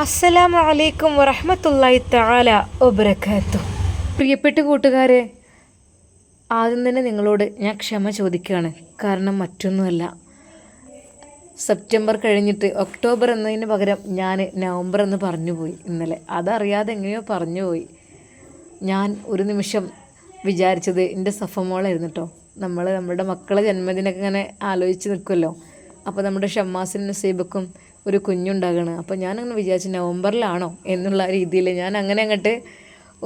അസ്സലാമു അലൈക്കും വറഹ്മത്തുള്ളാഹി താല ഒബ്രക്കാത്തു പ്രിയപ്പെട്ട കൂട്ടുകാരെ ആദ്യം തന്നെ നിങ്ങളോട് ഞാൻ ക്ഷമ ചോദിക്കുകയാണ്. കാരണം മറ്റൊന്നുമല്ല. സെപ്റ്റംബർ കഴിഞ്ഞിട്ട് ഒക്ടോബർ എന്നതിന് പകരം ഞാൻ നവംബർ എന്ന് പറഞ്ഞു പോയി ഇന്നലെ. അതറിയാതെ എങ്ങനെയോ പറഞ്ഞു പോയി ഞാൻ ഒരു നിമിഷം വിചാരിച്ചത് എന്റെ സഫമോളായിരുന്നു കേട്ടോ നമ്മൾ നമ്മുടെ മക്കളെ ജന്മദിനൊക്കെ ഇങ്ങനെ ആലോചിച്ച് നിൽക്കുമല്ലോ അപ്പോൾ നമ്മുടെ ഷമ്മാസിനും നസീബക്കും ഒരു കുഞ്ഞുണ്ടാകണം. അപ്പോൾ ഞാനങ്ങനെ വിചാരിച്ചു നവംബറിലാണോ എന്നുള്ള രീതിയിൽ ഞാൻ അങ്ങനെ അങ്ങോട്ട്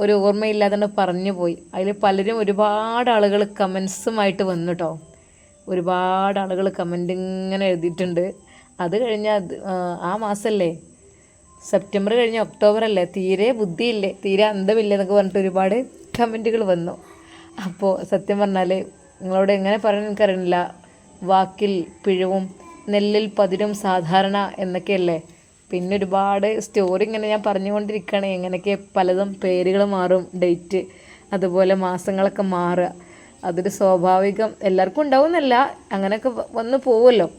ഒരു ഓർമ്മയില്ലാതെ പറഞ്ഞു പോയി. അതിൽ പലരും ഒരുപാട് ആളുകൾ കമൻസുമായിട്ട് വന്നു കേട്ടോ ഒരുപാട് ആളുകൾ കമന്റ് ഇങ്ങനെ എഴുതിയിട്ടുണ്ട്. അത് കഴിഞ്ഞ ആ മാസമല്ലേ സെപ്റ്റംബർ കഴിഞ്ഞ ഒക്ടോബർ അല്ലേ? തീരെ ബുദ്ധിയില്ലേ? തീരെ അന്തമില്ല എന്നൊക്കെ പറഞ്ഞിട്ട് ഒരുപാട് കമന്റുകൾ വന്നു. അപ്പോൾ സത്യം പറഞ്ഞാൽ നിങ്ങളോട് എങ്ങനെ പറയാൻ എനിക്കറിയില്ല. വാക്കിൽ പിഴവും നെല്ലിൽ പതിരും സാധാരണ എന്നൊക്കെയല്ലേ? പിന്നെ ഒരുപാട് സ്റ്റോറി ഇങ്ങനെ ഞാൻ പറഞ്ഞുകൊണ്ടിരിക്കുകയാണ്. എങ്ങനെയൊക്കെ പലതും പേരുകൾ മാറും ഡേറ്റ് അതുപോലെ മാസങ്ങളൊക്കെ മാറുക. അതൊരു സ്വാഭാവികം. എല്ലാവർക്കും ഉണ്ടാവുന്നല്ല അങ്ങനെയൊക്കെ വന്ന് പോവുമല്ലോ.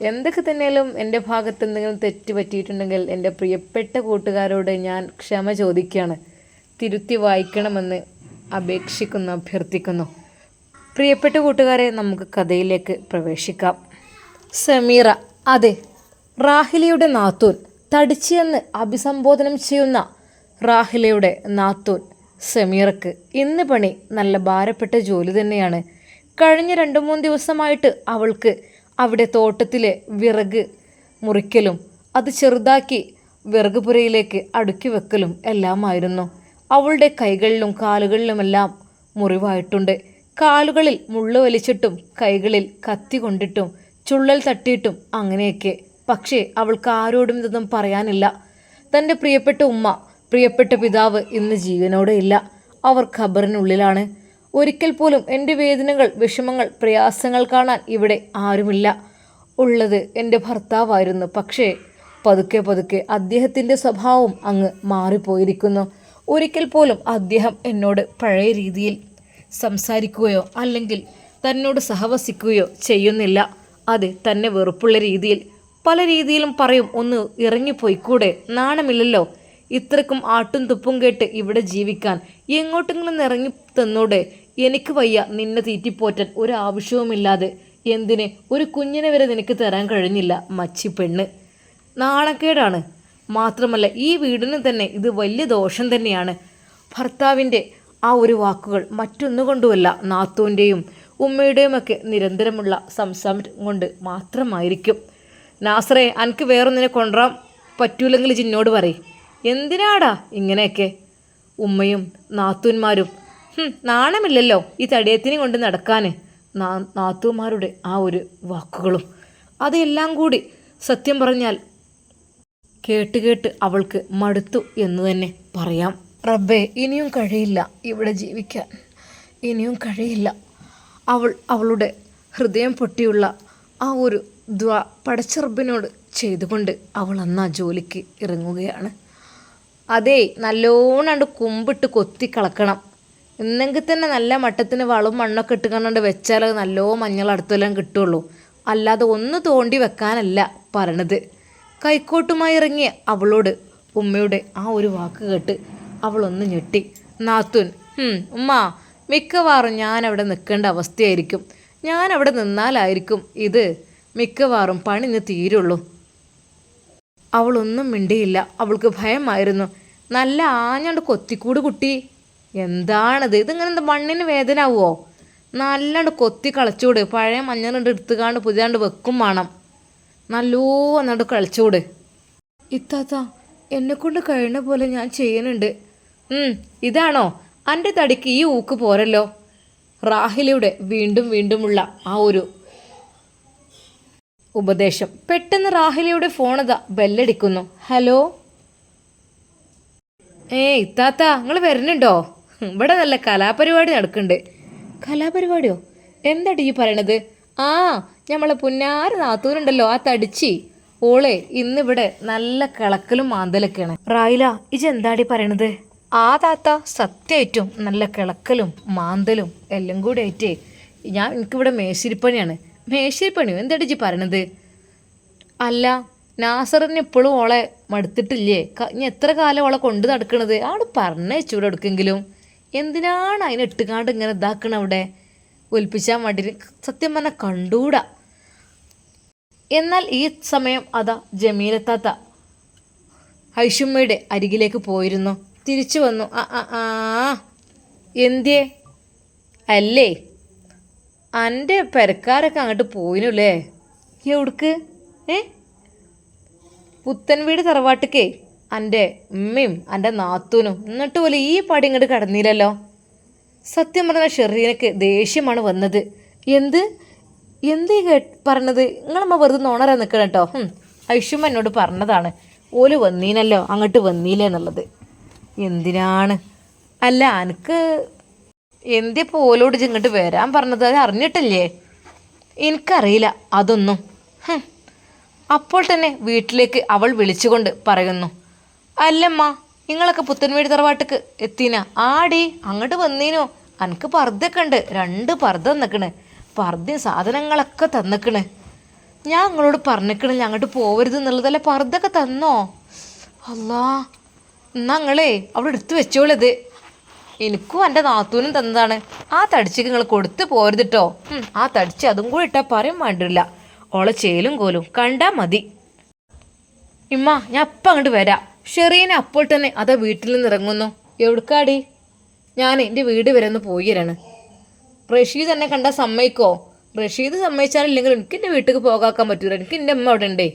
എന്തൊക്കെ തന്നെയാലും എന്റെ ഭാഗത്ത് എന്തെങ്കിലും തെറ്റ് പറ്റിയിട്ടുണ്ടെങ്കിൽ എന്റെ പ്രിയപ്പെട്ട കൂട്ടുകാരോട് ഞാൻ ക്ഷമ ചോദിക്കുകയാണ്. തിരുത്തി വായിക്കണമെന്ന് അപേക്ഷിക്കുന്നു അഭ്യർത്ഥിക്കുന്നു. പ്രിയപ്പെട്ട കൂട്ടുകാരെ നമുക്ക് കഥയിലേക്ക് പ്രവേശിക്കാം. സമീറ അതെ റാഹിലയുടെ നാത്തൂൻ തടിച്ചെന്ന് അഭിസംബോധനം ചെയ്യുന്ന റാഹിലയുടെ നാത്തൂൻ സമീറക്ക് ഇന്ന് പണി നല്ല ഭാരപ്പെട്ട ജോലി തന്നെയാണ്. കഴിഞ്ഞ രണ്ട് മൂന്ന് ദിവസമായിട്ട് അവൾക്ക് അവിടെ തോട്ടത്തിലെ വിറക് മുറിക്കലും അത് ചെറുതാക്കി വിറക് പുരയിലേക്ക് അടുക്കി വെക്കലും എല്ലാമായിരുന്നു. അവളുടെ കൈകളിലും കാലുകളിലുമെല്ലാം മുറിവായിട്ടുണ്ട്. കാലുകളിൽ മുള്ളു വലിച്ചിട്ടും കൈകളിൽ കത്തി കൊണ്ടിട്ടും ചുള്ളൽ തട്ടിയിട്ടും അങ്ങനെയൊക്കെ. പക്ഷേ അവൾക്ക് ആരോടും ഇതൊന്നും പറയാനില്ല. തന്റെ പ്രിയപ്പെട്ട ഉമ്മ പ്രിയപ്പെട്ട പിതാവ് ഇന്ന് ജീവനോടെ ഇല്ല. അവർ ഖബറിനുള്ളിലാണ്. ഒരിക്കൽ പോലും എന്റെ വേദനകൾ വിഷമങ്ങൾ പ്രയാസങ്ങൾ കാണാൻ ഇവിടെ ആരുമില്ല. ഉള്ളത് എന്റെ ഭർത്താവായിരുന്നു. പക്ഷേ പതുക്കെ പതുക്കെ അദ്ദേഹത്തിന്റെ സ്വഭാവം അങ്ങ് മാറിപ്പോയിരിക്കുന്നു. ഒരിക്കൽ പോലും അദ്ദേഹം എന്നോട് പഴയ രീതിയിൽ സംസാരിക്കുകയോ അല്ലെങ്കിൽ തന്നോട് സഹവസിക്കുകയോ ചെയ്യുന്നില്ല. അതെ തന്നെ വെറുപ്പുള്ള രീതിയിൽ. പല രീതിയിലും പറയും ഒന്ന് ഇറങ്ങിപ്പോയിക്കൂടെ? നാണമില്ലല്ലോ. ഇത്രക്കും ആട്ടും തുപ്പും കേട്ട് ഇവിടെ ജീവിക്കാൻ. എങ്ങോട്ടെങ്കിലും ഇറങ്ങി തന്നൂടെ? എനിക്ക് വയ്യ നിന്നെ തീറ്റിപ്പോറ്റാൻ. ഒരു ആവശ്യവുമില്ലാതെ. എന്തിന്? ഒരു കുഞ്ഞിനെ വരെ നിനക്ക് തരാൻ കഴിഞ്ഞില്ല മച്ചി പെണ്ണ്. നാണക്കേടാണ്. മാത്രമല്ല ഈ വീടിന് തന്നെ ഇത് വലിയ ദോഷം തന്നെയാണ്. ഭർത്താവിന്റെ ആ ഒരു വാക്കുകൾ മറ്റൊന്നുകൊണ്ടുമല്ല നാത്തൂന്റെയും ഉമ്മയുടെയുമൊക്കെ നിരന്തരമുള്ള സംസാരം കൊണ്ട് മാത്രമായിരിക്കും. നാസറേ അനക്ക് വേറൊന്നിനെ കൊണ്ടുവരാൻ പറ്റൂലെങ്കിൽ ചിന്നോട് പറയും. എന്തിനാടാ ഇങ്ങനെയൊക്കെ? ഉമ്മയും നാത്തൂന്മാരും നാണമില്ലല്ലോ ഈ തടിയത്തിനെ കൊണ്ട് നടക്കാൻ നാ നാത്തൂന്മാരുടെ ആ ഒരു വാക്കുകളും അതെല്ലാം കൂടി സത്യം പറഞ്ഞാൽ കേട്ട് കേട്ട് അവൾക്ക് മടുത്തു എന്ന് തന്നെ പറയാം. റബ്ബേ ഇനിയും കഴിയില്ല ഇവിടെ ജീവിക്കാൻ. ഇനിയും കഴിയില്ല. അവൾ അവളുടെ ഹൃദയം പൊട്ടിയുള്ള ആ ഒരു ദ്വാ പടച്ചെറുപ്പിനോട് ചെയ്തുകൊണ്ട് അവൾ അന്ന് ആ ജോലിക്ക് ഇറങ്ങുകയാണ്. അതേ നല്ലോണണ്ട് കുമ്പിട്ട് കൊത്തി കളക്കണം. എന്നെങ്കിൽ തന്നെ നല്ല മട്ടത്തിന് വളം മണ്ണൊക്കെ ഇട്ട് കണ്ടുകൊണ്ട് വെച്ചാൽ നല്ലോ മഞ്ഞൾ അടുത്തെല്ലാം കിട്ടുള്ളൂ. അല്ലാതെ ഒന്ന് തോണ്ടി വെക്കാനല്ല പറയണത്. കൈക്കോട്ടുമായി ഇറങ്ങിയ അവളോട് ഉമ്മയുടെ ആ ഒരു വാക്ക് കേട്ട് അവളൊന്ന് ഞെട്ടി. നാത്തുൻ ഉമ്മ മിക്കവാറും ഞാൻ അവിടെ നിൽക്കേണ്ട അവസ്ഥയായിരിക്കും. ഞാൻ അവിടെ നിന്നാലായിരിക്കും ഇത് മിക്കവാറും പണി ഇന്ന് തീരുള്ളൂ. അവളൊന്നും മിണ്ടിയില്ല. അവൾക്ക് ഭയമായിരുന്നു. നല്ല ആഞ്ഞണ്ട് കൊത്തിക്കൂട് കുട്ടി. എന്താണത്? ഇതിങ്ങനെ എന്താ മണ്ണിന് വേദന ആവുമോ നല്ലാണ്ട് കൊത്തി കളിച്ചുകൂട് പഴയ മഞ്ഞളുണ്ട് എടുത്തുകാണ്ട് പുതിയാണ്ട് വെക്കും വേണം. നല്ലോ എന്നാണ്ട് കളിച്ചുകൂട് ഇത്താത്ത എന്നെ കൊണ്ട് കഴിയുന്ന പോലെ ഞാൻ ചെയ്യുന്നുണ്ട് ഇതാണോ? എന്റെ തടിക്ക് ഈ ഊക്ക് പോരല്ലോ. റാഹിലയുടെ വീണ്ടും വീണ്ടുമുള്ള ആ ഒരു ഉപദേശം. പെട്ടെന്ന് റാഹിലയുടെ ഫോണത ബെല്ലടിക്കുന്നു. ഹലോ? ഏ ഇത്താത്ത നിങ്ങൾ വരുന്നുണ്ടോ? ഇവിടെ നല്ല കലാപരിപാടി നടക്കുന്നുണ്ട് കലാപരിപാടിയോ? എന്താടി ഈ പറയണത്? ആ നമ്മളെ പുന്നാര നാത്തൂരുണ്ടല്ലോ ആ തടിച്ചി. ഓളെ ഇന്നിവിടെ നല്ല കിളക്കലും മാന്തലൊക്കെയാണ്. റായില ഇജ് എന്താടി പറയണത്? ആ സത്യമായിട്ടും നല്ല കിളക്കലും മാന്തലും എല്ലാം കൂടി ആയിട്ടേ ഞാൻ എനിക്കിവിടെ മേശിരിപ്പണിയാണ്. മേശിരിപ്പണിയോ? എന്താടി ഇജ് പറയണത്? അല്ല നാസറിന് ഇപ്പോഴും ഓളെ മടുത്തിട്ടില്ലേ? ഇനി എത്ര കാലം ഓളെ കൊണ്ട് നടക്കണത്? ആട് പറഞ്ഞയച്ചൂടെ എടുക്കെങ്കിലും. എന്തിനാണ് അതിനെ ഇട്ടുകാണ്ട് ഇങ്ങനെ ഇതാക്കണ അവിടെ? ഒൽപ്പിച്ചാൽ മടി സത്യം പറഞ്ഞാൽ കണ്ടൂടാ. എന്നാൽ ഈ സമയം അതാ ജമീലത്താത്ത ഐഷുമ്മയുടെ അരികിലേക്ക് പോയിരുന്നു. തിരിച്ചു വന്നു. ആ ആ എന്തിയേ? അല്ലേ? എന്റെ പെരക്കാരൊക്കെ അങ്ങോട്ട് പോയിനുല്ലേ എവിടുക്ക്? ഏ? പുത്തൻ വീട് തറവാട്ടിക്കേ. എന്റെ ഉമ്മയും എന്റെ നാത്തൂനും. എന്നിട്ട് പോലെ ഈ പടി ഇങ്ങോട്ട് കടന്നില്ലല്ലോ. സത്യം പറഞ്ഞ ഷെറീനക്ക് ദേഷ്യമാണ് വന്നത്. എന്ത്? എന്ത് പറഞ്ഞത്? നിങ്ങളമ്മ വെറുതെ നോണറാ നിൽക്കണം കേട്ടോ. ഐഷുമ്മ എന്നോട് പറഞ്ഞതാണ്. ഓൽ വന്നീനല്ലോ അങ്ങോട്ട് വന്നീലേ എന്നുള്ളത്. എന്തിനാണ്? അല്ല എനിക്ക് എന്തേ പോലോട് ഇങ്ങോട്ട് വരാൻ പറഞ്ഞത്? അത് അറിഞ്ഞിട്ടില്ലേ? എനിക്കറിയില്ല അതൊന്നും. അപ്പോൾ തന്നെ വീട്ടിലേക്ക് അവൾ വിളിച്ചുകൊണ്ട് പറയുന്നു അല്ലമ്മ നിങ്ങളൊക്കെ പുത്തൻവീട് തറവാട്ടിക്ക് എത്തിന? ആടി അങ്ങോട്ട് വന്നീനോ? അനക്ക് പർദ്ദൊക്കെ ഉണ്ട് രണ്ട് പർദ്ദ തന്നിക്കണ്. പർദ്ദ സാധനങ്ങളൊക്കെ തന്നിക്കണ്. ഞാൻ നിങ്ങളോട് പറഞ്ഞിക്കണില്ല അങ്ങോട്ട് പോവരുത് എന്നുള്ളതല്ല പർദ്ദൊക്കെ തന്നോ? അല്ലാ എന്നാ നിങ്ങളേ അവിടെ എടുത്തു വെച്ചോളത്. എനിക്കും എന്റെ നാത്തൂനും തന്നതാണ്. ആ തടിച്ചക്ക് നിങ്ങൾ കൊടുത്തു പോരുതിട്ടോ ആ തടിച്ച് അതും കൂടി ഇട്ടാൽ പറയും വേണ്ടില്ല. ഓളെ ചേലും കോലും കണ്ടാ മതി. ഇമ്മ ഞാൻ അപ്പം അങ്ങോട്ട് വരാം. ഷെറീനെ അപ്പോൾ തന്നെ അതാ വീട്ടിൽ നിന്ന് ഇറങ്ങുന്നു. എവിടുക്കാടി? ഞാൻ എന്റെ വീട് വരെ ഒന്ന് പോയിരാണ് റഷീദ് എന്നെ കണ്ടാൽ സമ്മതിക്കോ? റഷീദ് സമ്മതിച്ചാലില്ലെങ്കിൽ എനിക്ക് എന്റെ വീട്ടിലേക്ക് പോകാക്കാൻ പറ്റൂല. എനിക്ക് എന്റെ അമ്മ അവിടെ ഉണ്ടേ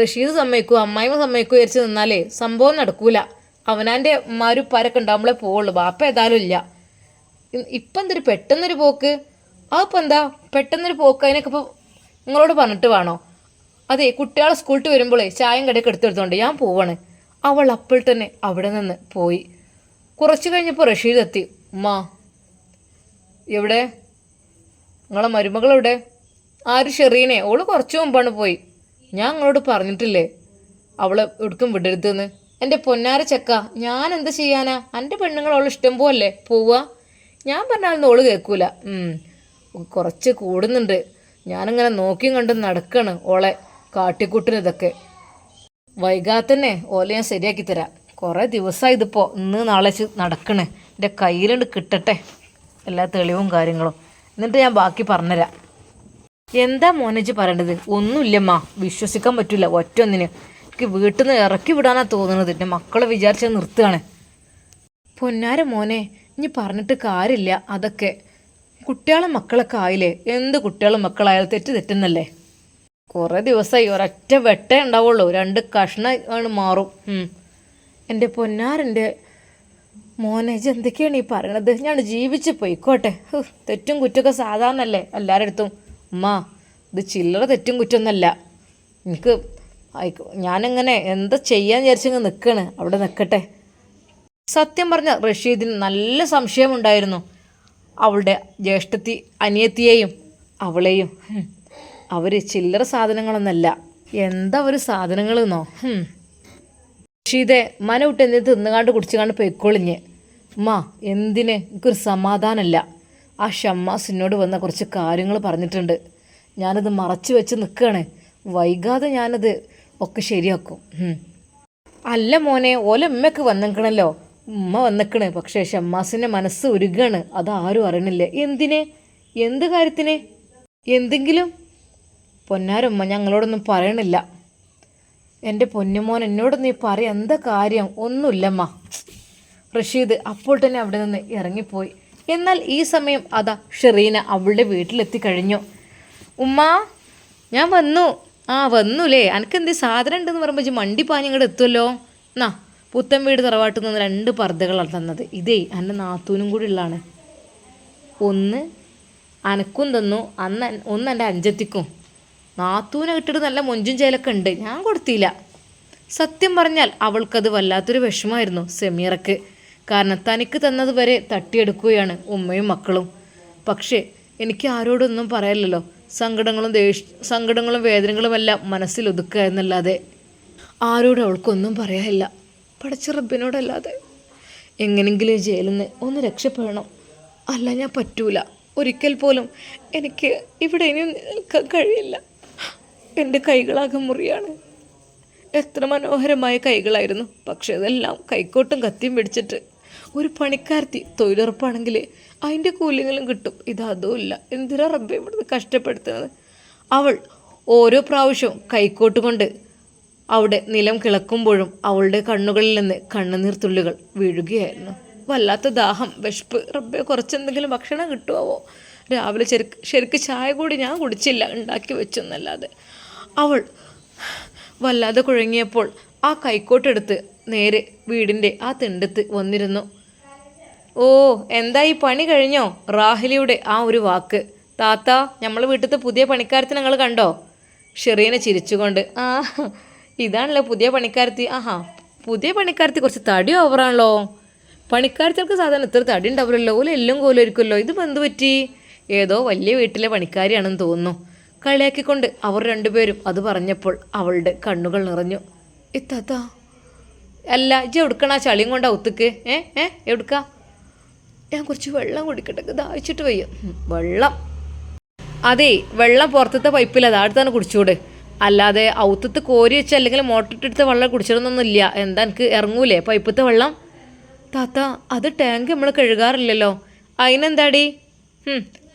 റഷീദ് സമ്മതിക്കൂ അമ്മായിമ്മ സമ്മതിക്കൂ വിചാരിച്ച് നിന്നാലേ സംഭവം നടക്കൂല. അവനാന്റെ ഉമ്മാരും ഉപ്പാരൊക്കെ ഉണ്ടാകുമ്പോഴേ പോവുള്ളൂ. ബാപ്പ ഏതായാലും ഇല്ല. ഇപ്പം എന്തൊരു പെട്ടെന്നൊരു പോക്ക്. അതിപ്പോൾ എന്താ? പെട്ടെന്നൊരു പോക്ക്. അതിനൊക്കെ ഇപ്പോൾ നിങ്ങളോട് പറഞ്ഞിട്ട് വേണോ? അതെ കുട്ടികളെ സ്കൂളിട്ട് വരുമ്പോഴേ ചായം കടയൊക്കെ എടുത്തെടുത്തോണ്ട് ഞാൻ പോവാണ്. അവൾ അപ്പോൾ തന്നെ അവിടെ നിന്ന് പോയി. കുറച്ച് കഴിഞ്ഞപ്പോൾ റഷീദ് എത്തി. ഉമ്മ എവിടെ? നിങ്ങളെ മരുമകൾ എവിടെ ആര് ഷെറീനെ ഓൾ കുറച്ച് മുമ്പാണ് പോയി. ഞാൻ നിങ്ങളോട് പറഞ്ഞിട്ടില്ലേ? അവളെ എടുക്കും വിടരുതെന്ന്. എന്റെ പൊന്നാര ചെക്ക ഞാൻ എന്ത് ചെയ്യാനാ? എന്റെ പെണ്ണുങ്ങൾ അവൾ ഇഷ്ടം പോലെ പോവുക ഞാൻ പറഞ്ഞാലൊന്നും ഓൾ കേൾക്കൂല. കുറച്ച് കൂടുന്നുണ്ട്. ഞാനിങ്ങനെ നോക്കിയും കണ്ട് നടക്കാണ് ഓളെ കാട്ടിക്കൂട്ടിന് ഇതൊക്കെ. വൈകാതെ തന്നെ ഓല ഞാൻ ശരിയാക്കി തരാം. കുറേ ദിവസമായി ഇതിപ്പോൾ ഇന്ന് നാളെ നടക്കണേ. എന്റെ കയ്യിലുണ്ട് കിട്ടട്ടെ. എല്ലാ തെളിവും കാര്യങ്ങളും. എന്നിട്ട് ഞാൻ ബാക്കി പറഞ്ഞുതരാം. എന്താ മോനജ് പറയേണ്ടത് ഒന്നുമില്ലമ്മ. വിശ്വസിക്കാൻ പറ്റില്ല ഒറ്റൊന്നിന്. എനിക്ക് വീട്ടിൽ നിന്ന് ഇറക്കി വിടാനാ തോന്നുന്നത് എന്റെ മക്കളെ വിചാരിച്ച് നിർത്തുകയാണ്. പൊന്നാര മോനെ ഇനി പറഞ്ഞിട്ട് കാര്യമില്ല. അതൊക്കെ. കുട്ടികളും മക്കളൊക്കെ ആയില്ലേ? എന്ത് കുട്ടികളും മക്കളായാലും തെറ്റ് തെറ്റുന്നല്ലേ? കുറേ ദിവസമായി ഒരൊറ്റ വെട്ടേ ഉണ്ടാവുള്ളൂ. രണ്ട് കഷ്ണ ആണ് മാറും. എന്റെ പൊന്നാരന്റെ മോനെ ഇജ്ജ് എന്തൊക്കെയാണ് ഈ പറയണത്? ഞാൻ ജീവിച്ച് പോയിക്കോട്ടെ. തെറ്റും കുറ്റമൊക്കെ സാധാരണല്ലേ എല്ലാവരുടെ അടുത്തും ഉമ്മ ഇത് ചില്ലറ തെറ്റും കുറ്റമൊന്നുമല്ല എനിക്ക് ഞാനിങ്ങനെ എന്താ ചെയ്യാൻ വിചാരിച്ചങ്ങ് നിൽക്കണ് അവിടെ നിൽക്കട്ടെ സത്യം പറഞ്ഞ റഷീദിന് നല്ല സംശയമുണ്ടായിരുന്നു. അവളുടെ ജ്യേഷ്ഠത്തി അനിയത്തിയെയും അവളെയും. അവർ ചില്ലറ സാധനങ്ങളൊന്നല്ല. എന്താ ഒരു സാധനങ്ങൾ എന്നോ. റഷീദെ മന വിട്ട് എന്തെങ്കിലും തിന്നുകാണ്ട് കുടിച്ചുകാണ്ട് പൊയ്ക്കൊളിഞ്ഞ്? ഉമ്മ എന്തിന്? എനിക്കൊരു സമാധാനമല്ല ആ ഷമ്മാസ് എന്നോട് വന്ന കുറച്ച് കാര്യങ്ങൾ പറഞ്ഞിട്ടുണ്ട്. ഞാനത് മറച്ചു വെച്ച് നിൽക്കുകയാണ് വൈകാതെ ഞാനത് ഒക്കെ ശരിയാക്കും. അല്ല മോനെ ഉമ്മയ്ക്ക് വന്നിക്കണല്ലോ. ഉമ്മ വന്നിക്കണ്. പക്ഷേ ഷമ്മാസിന്റെ മനസ്സ് ഉരുകാണ്. അതാരും അറിയണില്ല. എന്തിന്? എന്ത് കാര്യത്തിന്? എന്തെങ്കിലും? പൊന്നാരമ്മ ഞങ്ങളോടൊന്നും പറയണില്ല. എന്റെ പൊന്നുമോൻ എന്നോട് നീ പറ എന്താ കാര്യം? ഒന്നുമില്ലമ്മ. റഷീദ് അപ്പോൾ തന്നെ അവിടെ നിന്ന് ഇറങ്ങിപ്പോയി. എന്നാൽ ഈ സമയം അതാ ഷെറീന അവളുടെ വീട്ടിലെത്തി കഴിഞ്ഞു ഉമ്മ ഞാൻ വന്നു. ആ വന്നുല്ലേ അനക്ക് എന്ത് സാധനം ഉണ്ടെന്ന് പറയുമ്പോൾ മണ്ടി പാഞ്ഞ് ഇങ്ങോട്ട് എത്തുമല്ലോ എന്നാ പുത്തൻ വീട് തറവാട്ടിൽ നിന്ന് രണ്ട് പർദ്ദകളാണ് തന്നത്. ഇതേ എന്റെ നാത്തൂനും കൂടി ഉള്ളതാണ് ഒന്ന് അനക്കും തന്നു. അന്ന് ഒന്ന് എന്റെ അഞ്ചത്തിക്കും. നാത്തൂനെ കിട്ടിയിട്ട് നല്ല മൊഞ്ചും ചേലൊക്കെ ഉണ്ട്. ഞാൻ കൊടുത്തില്ല. സത്യം പറഞ്ഞാൽ അവൾക്കത് വല്ലാത്തൊരു വിഷമായിരുന്നു സെമീറക്ക്. കാരണം തനിക്ക് തന്നതുവരെ തട്ടിയെടുക്കുകയാണ് ഉമ്മയും മക്കളും. പക്ഷേ എനിക്ക് ആരോടൊന്നും പറയല്ലോ സങ്കടങ്ങളും ദേഷ് സങ്കടങ്ങളും വേദനകളുമെല്ലാം മനസ്സിൽ ഒതുക്കുക എന്നല്ലാതെ ആരോടും അവൾക്കൊന്നും പറയാനില്ല. പഠിച്ച റബ്ബിനോടല്ലാതെ. എങ്ങനെങ്കിലും ജയിലിൽ നിന്ന് ഒന്ന് രക്ഷപ്പെടണം. അല്ല ഞാൻ പറ്റൂല. ഒരിക്കൽ പോലും എനിക്ക് ഇവിടെ ഇനി നിൽക്കാൻ കഴിയില്ല. എന്റെ കൈകളാകെ മുറിയാണ്. എത്ര മനോഹരമായ കൈകളായിരുന്നു. പക്ഷേ അതെല്ലാം കൈക്കോട്ടും കത്തിയും പിടിച്ചിട്ട് ഒരു പണിക്കാർത്തി തൊഴിലുറപ്പാണെങ്കിൽ അതിന്റെ കൂലിങ്ങളും കിട്ടും. ഇത് അതുമില്ല എന്തിനാ റബ്ബെ ഇവിടുന്ന് കഷ്ടപ്പെടുത്തുന്നത്? അവൾ ഓരോ പ്രാവശ്യവും കൈക്കോട്ട് കൊണ്ട് അവിടെ നിലം കിളക്കുമ്പോഴും അവളുടെ കണ്ണുകളിൽ നിന്ന് കണ്ണുനീർ തുള്ളികൾ വീഴുകയായിരുന്നു. വല്ലാത്ത ദാഹം വിശപ്പ്. റബ്ബെ കുറച്ചെന്തെങ്കിലും ഭക്ഷണം കിട്ടുമോ രാവിലെ ശരിക്ക് ശരിക്ക് ചായ കൂടി ഞാൻ കുടിച്ചില്ല. ഉണ്ടാക്കി വെച്ചൊന്നല്ലാതെ അവൾ വല്ലാതെ കുഴങ്ങിയപ്പോൾ ആ കൈക്കോട്ടെടുത്ത് നേരെ വീടിന്റെ ആ തിണ്ടത്ത് വന്നിരുന്നു. ഓ എന്താ ഈ പണി കഴിഞ്ഞോ? റാഹിലിയുടെ ആ ഒരു വാക്ക്. താത്ത നമ്മൾ വീട്ടിലത്തെ പുതിയ പണിക്കാരത്തെ നിങ്ങൾ കണ്ടോ? ഷെറീനെ ചിരിച്ചുകൊണ്ട് ആ ഇതാണല്ലോ പുതിയ പണിക്കാരത്തി ആഹാ പുതിയ പണിക്കാരത്തി കുറച്ച് തടി ഓവറാണല്ലോ. പണിക്കാരത്തികൾക്ക് സാധാരണ ഇത്ര തടി ഉണ്ടാവില്ലല്ലോ ഓല കോലും കോലായിരിക്കുമല്ലോ ഇത് എന്ത് പറ്റി? ഏതോ വലിയ വീട്ടിലെ പണിക്കാരിയാണെന്ന് തോന്നുന്നു. കളിയാക്കിക്കൊണ്ട് അവർ രണ്ടുപേരും അത് പറഞ്ഞപ്പോൾ അവളുടെ കണ്ണുകൾ നിറഞ്ഞു. ഇത്താത്ത അല്ല ഇജ്ജ് എവിടുക്കണ ആ ചളിയും കൊണ്ടാ ഒത്തുക്ക് ഏ ഏ എവിടുക്ക? ഞാൻ കുറച്ച് വെള്ളം കുടിക്കട്ടെ. ദാഹിച്ചിട്ട് വയ്യ. വെള്ളം. അതെ വെള്ളം പുറത്തത്തെ പൈപ്പില്ല അത് തന്നെ കുടിച്ചൂടെ. അല്ലാതെ ഔത്തത്ത് കോരി വെച്ച് അല്ലെങ്കിൽ മോട്ടറിട്ടെടുത്ത വെള്ളം കുടിച്ചിടണമെന്നൊന്നുമില്ല എന്താ എനിക്ക് ഇറങ്ങൂലേ പൈപ്പത്തെ വെള്ളം? താത്ത അത് ടാങ്ക് നമ്മൾ കഴുകാറില്ലല്ലോ. അതിനെന്താടി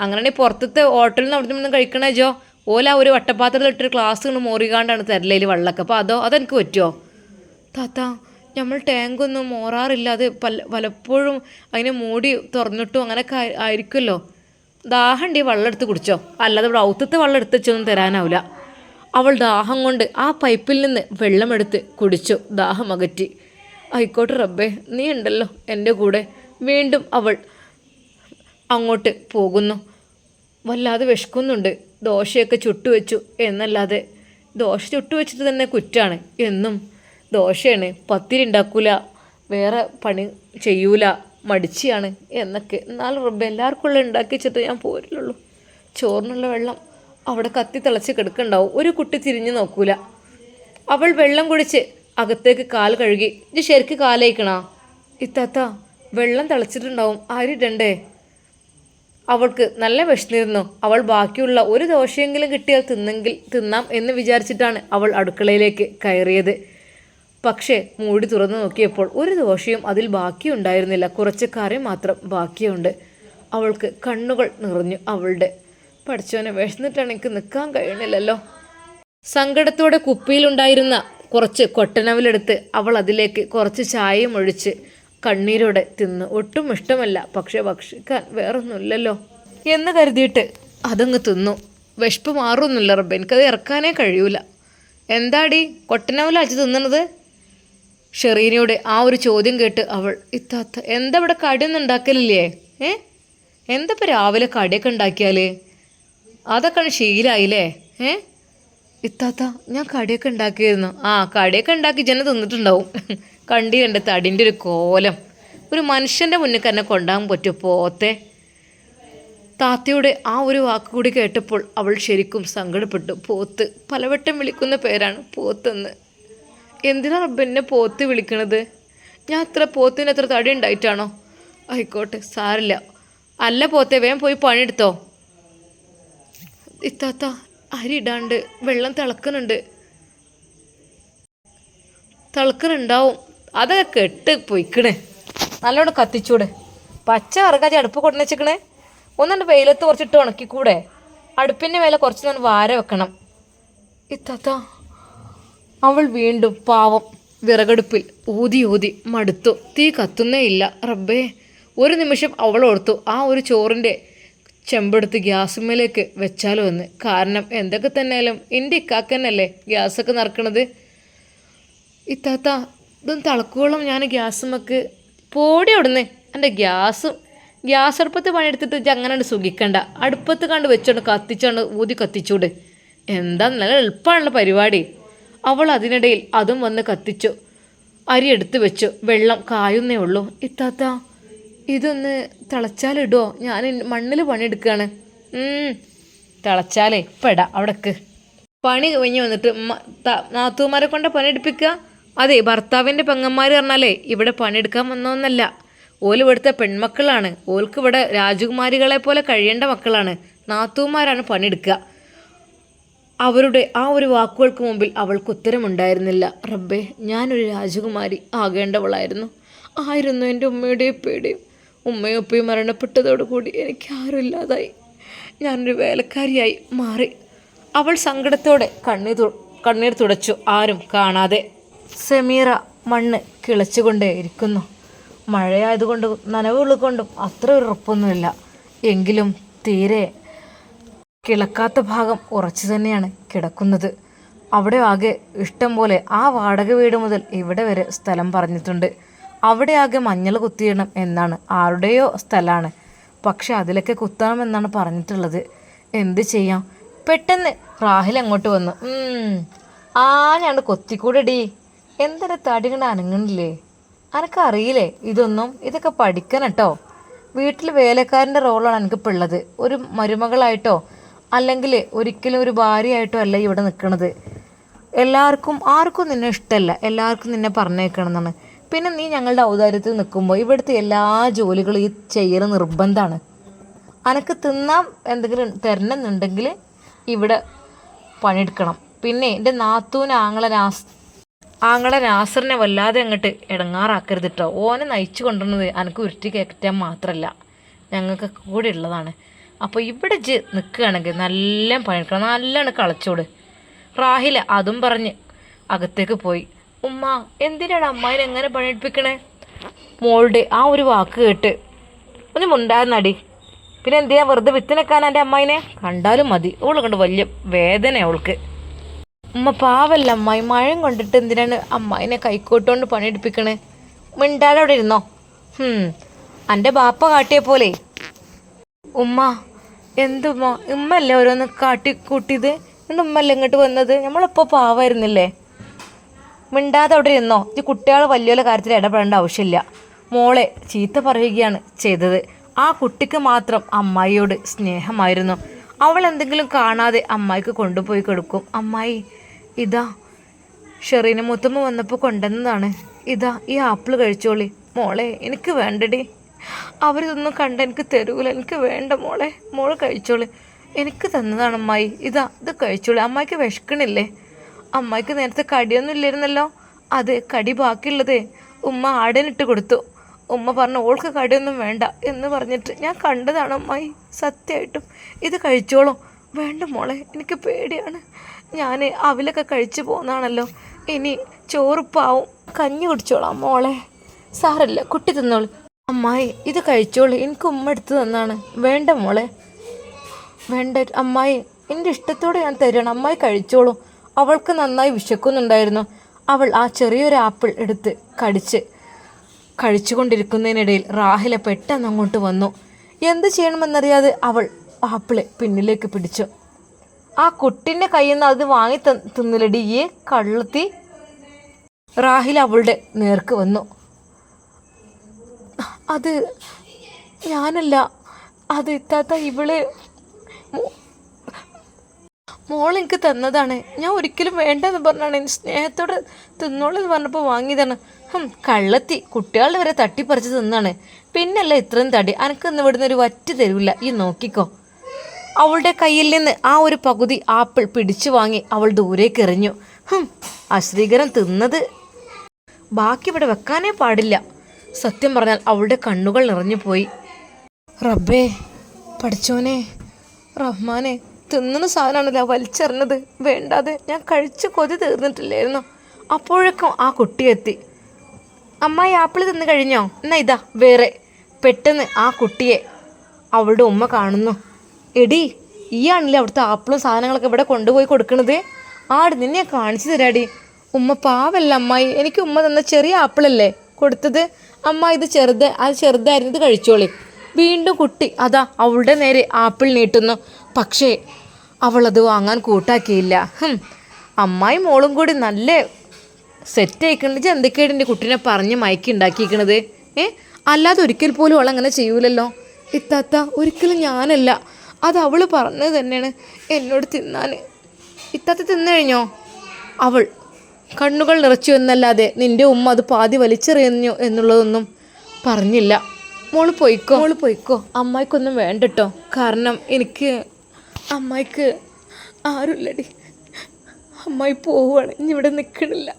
അങ്ങനെയാണെങ്കിൽ പുറത്തത്തെ ഹോട്ടലിൽ നിന്ന് അവിടെ നിന്ന് കഴിക്കണേ ജോ. ഓല ഒരു വട്ടപ്പാത്രത്തിലിട്ടൊരു ക്ലാസ് കൊണ്ട് മോറികാണ്ടാണ് തരലേൽ വെള്ളമൊക്കെ. അപ്പോൾ അതോ അതെനിക്ക് പറ്റുമോ താത്ത നമ്മൾ ടാങ്ക് ഒന്നും മോറാറില്ല. അത് പല പലപ്പോഴും അതിനെ മൂടി തുറന്നിട്ടും അങ്ങനെയൊക്കെ ആയിരിക്കുമല്ലോ. ദാഹണ്ടി വെള്ളം എടുത്ത് കുടിച്ചോ. അല്ലാതെ ഇവിടെ ഔത്തത്തെ വെള്ളം എടുത്ത് വെച്ചൊന്നും തരാനാവില്ല. അവൾ ദാഹം കൊണ്ട് ആ പൈപ്പിൽ നിന്ന് വെള്ളമെടുത്ത് കുടിച്ചു. ദാഹം അകറ്റി. ആയിക്കോട്ടെ റബ്ബേ നീ ഉണ്ടല്ലോ എന്റെ കൂടെ. വീണ്ടും അവൾ അങ്ങോട്ട് പോകുന്നു. വല്ലാതെ വിശക്കുന്നുണ്ട്. ദോശയൊക്കെ ചുട്ടുവെച്ചു എന്നല്ലാതെ. ദോശ ചുട്ടുവെച്ചിട്ട് തന്നെ കുറ്റാണ് എന്നും. ദോശയാണ്. പത്തിരി ഉണ്ടാക്കൂല. വേറെ പണി ചെയ്യൂല. മടിച്ചിയാണ് എന്നൊക്കെ. എന്നാലും റബ്ബ് എല്ലാവർക്കും ഉള്ള ഉണ്ടാക്കി വെച്ചിട്ട് ഞാൻ പോരില്ലുള്ളൂ ചോറിനുള്ള വെള്ളം അവിടെ കത്തി തിളച്ച് കിടക്കുന്നുണ്ടാവും ഒരു കുട്ടി തിരിഞ്ഞു നോക്കൂല. അവൾ വെള്ളം കുടിച്ച് അകത്തേക്ക് കാൽ കഴുകി ഇത് ശരിക്ക് കാലയിക്കണാ? ഇത്താത്ത വെള്ളം തിളച്ചിട്ടുണ്ടാവും. ആരിടണ്ടേ അവൾക്ക് നല്ല വിശന്നിരുന്നു അവൾ ബാക്കിയുള്ള ഒരു ദോശയെങ്കിലും കിട്ടിയാൽ തിന്നെങ്കിൽ തിന്നാം എന്ന് വിചാരിച്ചിട്ടാണ് അവൾ അടുക്കളയിലേക്ക് കയറിയത്. പക്ഷേ മൂടി തുറന്നു നോക്കിയപ്പോൾ ഒരു ദോഷയും അതിൽ ബാക്കിയുണ്ടായിരുന്നില്ല. കുറച്ച് കറി മാത്രം ബാക്കിയുണ്ട്. അവൾക്ക് കണ്ണുകൾ നിറഞ്ഞു അവളുടെ. പഠിച്ചവനെ വിശന്നിട്ടാണ് എനിക്ക് നിൽക്കാൻ കഴിയണില്ലല്ലോ. സങ്കടത്തോടെ കുപ്പിയിലുണ്ടായിരുന്ന കുറച്ച് കൊട്ടനവലെടുത്ത് അവൾ അതിലേക്ക് കുറച്ച് ചായയും ഒഴിച്ച് കണ്ണീരോടെ തിന്ന്. ഒട്ടും ഇഷ്ടമല്ല. പക്ഷെ ഭക്ഷിക്കാൻ വേറൊന്നുമില്ലല്ലോ. എന്ന് കരുതിയിട്ട് അതങ്ങ് തിന്നു. വിശപ്പ് മാറുമൊന്നുമില്ല റബ്ബ്. എനിക്കത് ഇറക്കാനേ കഴിയൂല. എന്താടി? കൊട്ടനവല അച്ഛൻ തിന്നണത്? ഷെറീനയുടെ ആ ഒരു ചോദ്യം കേട്ട് അവൾ ഇത്താത്ത എന്താ ഇവിടെ കടിയൊന്നും ഉണ്ടാക്കലില്ലേ ഏ? എന്താ ഇപ്പം രാവിലെ കടിയൊക്കെ ഉണ്ടാക്കിയാൽ അതൊക്കെ ശീലായില്ലേ? ഏ? ഇത്താത്ത ഞാൻ കടിയൊക്കെ ഉണ്ടാക്കിയിരുന്നു ആ കടിയൊക്കെ ഉണ്ടാക്കി ജന തിന്നിട്ടുണ്ടാവും. കണ്ട് തടിന്റെ ഒരു കോലം? ഒരു മനുഷ്യന്റെ മുന്നിൽ തന്നെ കൊണ്ടാകാൻ പറ്റും പോത്തെ? താത്തയുടെ ആ ഒരു വാക്ക് കൂടി കേട്ടപ്പോൾ അവൾ ശരിക്കും സങ്കടപ്പെട്ടു. പോത്ത് പലവട്ടം വിളിക്കുന്ന പേരാണ് പോത്തെന്ന്. എന്തിനാ റബ്ബ് എന്നെ പോത്ത് വിളിക്കണത്? ഞാൻ അത്ര പോത്തിന് അത്ര തടി ഉണ്ടായിട്ടാണോ? ആയിക്കോട്ടെ സാരില്ല അല്ല പോത്തെ വേഗം പോയി പണിയെടുത്തോ. ഇത്താത്ത അരി ഇടാണ്ട് വെള്ളം തിളക്കുന്നുണ്ട് തിളക്കുന്നുണ്ടാവും അതൊക്കെ കെട്ട് പൊയ്ക്കണേ. നല്ലോണം കത്തിച്ചൂടെ. പച്ച ഇറക്കാച്ചി അടുപ്പ് കൊണ്ടു വെച്ചിക്കണേ. ഒന്നുണ്ട് വെയിലത്ത് കുറച്ചിട്ട് ഉണക്കിക്കൂടെ. അടുപ്പിന്റെ മേലെ കുറച്ച് നല്ല വാര വെക്കണം. ഇത്താത്ത അവൾ വീണ്ടും പാവം വിറകടുപ്പിൽ ഊതി ഊതി മടുത്തു. തീ കത്തുന്നേ ഇല്ല റബ്ബേ. ഒരു നിമിഷം അവൾ ഓർത്തു ആ ഒരു ചോറിന്റെ ചെമ്പെടുത്ത് ഗ്യാസുമേലേക്ക് വെച്ചാലോ എന്ന്. കാരണം എന്തൊക്കെ തന്നെയാലും എന്റെ ഇക്കാക്കന്നല്ലേ ഗ്യാസൊക്കെ നിറക്കണത്. ഇത്താത്ത ഇതും തിളക്കോളം ഞാൻ ഗ്യാസുമൊക്കെ പോടി അവിടുന്ന്. എന്റെ ഗ്യാസും ഗ്യാസ് അടുപ്പത്ത് പണിയെടുത്തിട്ട് അങ്ങനെ സുഖിക്കണ്ട. അടുപ്പത്ത് കണ്ട് വെച്ചോണ്ട് കത്തിച്ചോണ്ട് ഊതി കത്തിച്ചൂട്. എന്താ നല്ല എളുപ്പമാണല്ലോ പരിപാടി. അവൾ അതിനിടയിൽ അതും വന്ന് കത്തിച്ചു. അരി എടുത്ത് വെച്ചു. വെള്ളം കായുന്നേ ഉള്ളൂ. ഇത്താത്ത ഇതൊന്ന് തിളച്ചാലിടുമോ ഞാൻ മണ്ണിൽ പണിയെടുക്കുകയാണ് തിളച്ചാലേ പെടാ അവിടക്ക്. പണി കഴിഞ്ഞ് വന്നിട്ട് നാത്തൂമാരെ കൊണ്ട് പണിയെടുപ്പിക്കുക അതെ ഭർത്താവിന്റെ പെങ്ങന്മാർ പറഞ്ഞാലേ ഇവിടെ പണിയെടുക്കാൻ വന്നോന്നല്ല. ഓൽ ഇവിടുത്തെ പെൺമക്കളാണ്. ഓൾക്ക് ഇവിടെ രാജകുമാരികളെ പോലെ കഴിയേണ്ട മക്കളാണ്. നാത്തൂമാരാണ് പണിയെടുക്കുക അവരുടെ ആ ഒരു വാക്കുകൾക്ക് മുമ്പിൽ അവൾക്ക് ഉത്തരമുണ്ടായിരുന്നില്ല. റബ്ബേ ഞാനൊരു രാജകുമാരി ആകേണ്ടവളായിരുന്നു. ആയിരുന്നു എന്റെ ഉമ്മയുടെയും പേടിയും ഉമ്മയും ഉപ്പയും മരണപ്പെട്ടതോടുകൂടി എനിക്ക് ആരുമില്ലാതായി ഞാനൊരു വേലക്കാരിയായി മാറി. അവൾ സങ്കടത്തോടെ കണ്ണീർ കണ്ണീർ തുടച്ചു. ആരും കാണാതെ. സെമീറ മണ്ണ് കിളച്ചുകൊണ്ടേ ഇരിക്കുന്നു. മഴയായതുകൊണ്ട് കൊണ്ടും അത്ര ഉറപ്പൊന്നുമില്ല. എങ്കിലും തീരെ കിളക്കാത്ത ഭാഗം ഉറച്ചു തന്നെയാണ് കിടക്കുന്നത്. അവിടെ ആകെ ഇഷ്ടം പോലെ ആ വാടക വീട് മുതൽ ഇവിടെ വരെ സ്ഥലം പറഞ്ഞിട്ടുണ്ട്. അവിടെ ആകെ മഞ്ഞൾ കുത്തിയിടണം എന്നാണ് ആരുടെയോ സ്ഥലമാണ് പക്ഷെ അതിലൊക്കെ കുത്തണമെന്നാണ് പറഞ്ഞിട്ടുള്ളത്. എന്ത് ചെയ്യാം? പെട്ടെന്ന് റാഹിൽ അങ്ങോട്ട് വന്നു. "ഉം, ആ ഞാൻ കൊത്തിക്കൂടെടി. എന്തൊരു തടി കണ്ട് അനങ്ങണില്ലേ? അനക്കറിയില്ലേ ഇതൊന്നും ഇതൊക്കെ പഠിക്കണം കേട്ടോ വീട്ടിൽ വേലക്കാരന്റെ റോളാണ് എനിക്കിപ്പോൾ ഉള്ളത്. ഒരു മരുമകളായിട്ടോ അല്ലെങ്കിൽ ഒരിക്കലും ഒരു ഭാര്യയായിട്ടും അല്ല ഇവിടെ നിൽക്കണത് എല്ലാവർക്കും ആർക്കും നിന്നെ ഇഷ്ടമല്ല എല്ലാവർക്കും നിന്നെ പറഞ്ഞേക്കണം എന്നാണ് പിന്നെ നീ ഞങ്ങളുടെ ഔദാര്യത്തിൽ നിൽക്കുമ്പോൾ ഇവിടുത്തെ എല്ലാ ജോലികളും ഈ ചെയ്യൽ നിർബന്ധമാണ് അനക്ക് തിന്നാൻ എന്തെങ്കിലും തരണമെന്നുണ്ടെങ്കിൽ ഇവിടെ പണിയെടുക്കണം. പിന്നെ എന്റെ നാത്തൂന് ആങ്ങളെ നാസ് ആങ്ങളെ നാസറിനെ വല്ലാതെ അങ്ങോട്ട് ഇടങ്ങാറാക്കരുത് കേട്ടോ ഓനെ നയിച്ചു കൊണ്ടുവന്നത് അനക്ക് ഉരുട്ടി കയറ്റാൻ മാത്രമല്ല ഞങ്ങൾക്ക് കൂടെ ഉള്ളതാണ്. അപ്പോൾ ഇവിടെ ജ് നിൽക്കുകയാണെങ്കിൽ നല്ല പണിയെടുക്കണം. നല്ലോണം കളച്ചോട്. റാഹില അതും പറഞ്ഞ് അകത്തേക്ക് പോയി. ഉമ്മ എന്തിനാണ് അമ്മായിനെ എങ്ങനെ പണിയെടുപ്പിക്കണേ? മോളുടെ ആ ഒരു വാക്ക് കേട്ട് ഒന്ന് മുണ്ടായിരുന്നടി. പിന്നെ എന്തിനാ വെറുതെ വിത്തിനെക്കാൻ എന്റെ അമ്മായിനെ? കണ്ടാലും മതി. അവൾ കൊണ്ട് വലിയ വേദന അവൾക്ക് ഉമ്മ പാവല്ല അമ്മായി. മഴയും കൊണ്ടിട്ട് എന്തിനാണ് അമ്മായിനെ കൈക്കോട്ടുകൊണ്ട് പണിയെടുപ്പിക്കണേ? മിണ്ടാലവിടെ ഇരുന്നോ? എന്റെ ബാപ്പ കാട്ടിയ പോലെ. ഉമ്മ എന്തുമ്മ ഉമ്മല്ലേ ഓരോന്ന് കാട്ടി കൂട്ടിയത് എന്നിട്ട് ഉമ്മല്ലേ ഇങ്ങോട്ട് വന്നത്? നമ്മളിപ്പോൾ പാവായിരുന്നില്ലേ? മിണ്ടാതെ അവിടെ ഇരുന്നോ? ഈ കുട്ടികൾ വലിയ കാര്യത്തിൽ ഇടപെടേണ്ട ആവശ്യമില്ല. മോളെ ചീത്ത പറയുകയാണ് ചെയ്തത്. ആ കുട്ടിക്ക് മാത്രം അമ്മായിയോട് സ്നേഹമായിരുന്നു. അവൾ എന്തെങ്കിലും കാണാതെ അമ്മായിക്ക് കൊണ്ടുപോയി കൊടുക്കും. അമ്മായി ഇതാ ഷെറീനെ മുത്തമ്മ വന്നപ്പോൾ കൊണ്ടുവന്നതാണ്. ഇതാ ഈ ആപ്പിൾ കഴിച്ചോളി. മോളെ എനിക്ക് വേണ്ടടി. അവരിതൊന്നും കണ്ട് എനിക്ക് തരൂല. എനിക്ക് വേണ്ട മോളെ. മോൾ കഴിച്ചോളെ. എനിക്ക് തന്നതാണ് അമ്മായി. ഇതാ ഇത് കഴിച്ചോളെ. അമ്മായിക്ക് വിശക്കണില്ലേ? അമ്മായിക്ക് നേരത്തെ കടിയൊന്നും ഇല്ലായിരുന്നല്ലോ. അത് കടി ബാക്കിയുള്ളത് ഉമ്മ ആടനിട്ട് കൊടുത്തു. ഉമ്മ പറഞ്ഞു ഓൾക്ക് കടിയൊന്നും വേണ്ട എന്ന് പറഞ്ഞിട്ട് ഞാൻ കണ്ടതാണ് അമ്മായി. സത്യമായിട്ടും ഇത് കഴിച്ചോളൂ. വേണ്ട മോളെ. എനിക്ക് പേടിയാണ്. ഞാൻ അവിലൊക്കെ കഴിച്ചു പോകുന്നതാണല്ലോ ഇനി ചോറുപ്പാവും കഞ്ഞി കുടിച്ചോളാം മോളെ. സാറല്ല കുട്ടി തിന്നോളൂ. അമ്മായി ഇത് കഴിച്ചോളൂ. എനിക്ക് ഉമ്മ എടുത്തു തന്നാണ്. വേണ്ട മോളെ. വേണ്ട. അമ്മായി എന്റെ ഇഷ്ടത്തോടെ ഞാൻ തരണം. അമ്മായി കഴിച്ചോളൂ. അവൾക്ക് നന്നായി വിശക്കുന്നുണ്ടായിരുന്നു. അവൾ ആ ചെറിയൊരു ആപ്പിൾ എടുത്ത് കടിച്ച് കഴിച്ചുകൊണ്ടിരിക്കുന്നതിനിടയിൽ റാഹില പെട്ടെന്ന് അങ്ങോട്ട് വന്നു. എന്ത് ചെയ്യണമെന്നറിയാതെ അവൾ ആപ്പിൾ പിന്നിലേക്ക് പിടിച്ചു. ആ കുട്ടിന്റെ കയ്യിൽ നിന്ന് അത് വാങ്ങി തിന്നിലടിയെ കള്ളത്തി. റാഹിൽ അവളുടെ നേർക്ക് വന്നു. അത് ഞാനല്ല. അത് ഇത്താത്ത ഇവൾ മോൾ എനിക്ക് തന്നതാണ്. ഞാൻ ഒരിക്കലും വേണ്ടെന്ന് പറഞ്ഞാണ്. എനിക്ക് സ്നേഹത്തോടെ തിന്നോളെന്ന് പറഞ്ഞപ്പോൾ വാങ്ങിയതാണ്. ഹം കള്ളത്തി. കുട്ടികളുടെ വരെ തട്ടിപ്പറിച്ച് തിന്നാണ്. പിന്നല്ല ഇത്രയും തടി. അനക്കൊന്നും ഇവിടുന്ന് ഒരു വറ്റ് തരൂല. ഈ നോക്കിക്കോ. അവളുടെ കയ്യിൽ നിന്ന് ആ ഒരു പകുതി ആപ്പിൾ പിടിച്ചു വാങ്ങി അവൾ ദൂരേക്ക് എറിഞ്ഞു. ഹും അശ്രീകരൻ തിന്നത് ബാക്കി ഇവിടെ വെക്കാനേ പാടില്ല. സത്യം പറഞ്ഞാൽ അവളുടെ കണ്ണുകൾ നിറഞ്ഞുപോയി റബ്ബേ പഠിച്ചോനെ റഹ്മാനെ തിന്നുന്ന സാധനമാണല്ലോ വലിച്ചെറിഞ്ഞത്. വേണ്ടാതെ ഞാൻ കഴിച്ച് കൊതി തീർന്നിട്ടില്ലായിരുന്നു. അപ്പോഴേക്കും ആ കുട്ടി എത്തി. അമ്മായി ആപ്പിൾ തിന്നു കഴിഞ്ഞോ? എന്നാ ഇതാ വേറെ. പെട്ടെന്ന് ആ കുട്ടിയെ അവളുടെ ഉമ്മ കാണുന്നു. എടി ഈ ആണല്ലേ അവിടുത്തെ ആപ്പിളും സാധനങ്ങളൊക്കെ ഇവിടെ കൊണ്ടുപോയി കൊടുക്കണത്? ആട് നിന്നെ കാണിച്ചു തരാടി. ഉമ്മ പാവല്ല അമ്മായി. എനിക്ക് ഉമ്മ തന്ന ചെറിയ ആപ്പിളല്ലേ കൊടുത്തത്? അമ്മ ഇത് ചെറുത് അത് ചെറുതായിരുന്നു ഇത് കഴിച്ചോളി. വീണ്ടും കുട്ടി അതാ അവളുടെ നേരെ ആപ്പിൾ നീട്ടുന്നു. പക്ഷേ അവളത് വാങ്ങാൻ കൂട്ടാക്കിയില്ല. അമ്മായി മോളും കൂടി നല്ല സെറ്റ് ആയിക്കണിച്ച് എന്തൊക്കെയാണ് എന്റെ കുട്ടീനെ പറഞ്ഞ് മയക്കി ഉണ്ടാക്കിയിരിക്കണത്? ഏ? അല്ലാതെ ഒരിക്കൽ പോലും അവൾ അങ്ങനെ ചെയ്യൂലല്ലോ. ഇത്താത്ത ഒരിക്കലും ഞാനല്ല. അത് അവൾ പറഞ്ഞത് തന്നെയാണ്. എന്നോട് തിന്നാൻ ഇത്താത്ത തിന്നു കഴിഞ്ഞോ? അവൾ കണ്ണുകൾ നിറച്ചു എന്നല്ലാതെ നിന്റെ ഉമ്മ അത് പാതി വലിച്ചെറിയുന്നു എന്നുള്ളതൊന്നും പറഞ്ഞില്ല. മോൾ പോയിക്കോ? മോൾ പോയിക്കോ. അമ്മായിക്കൊന്നും വേണ്ടട്ടോ. കാരണം എനിക്ക് അമ്മായിക്ക് ആരുമില്ലടി. അമ്മായി പോവുകയാണ്. ഇനി ഇവിടെ നിൽക്കണില്ല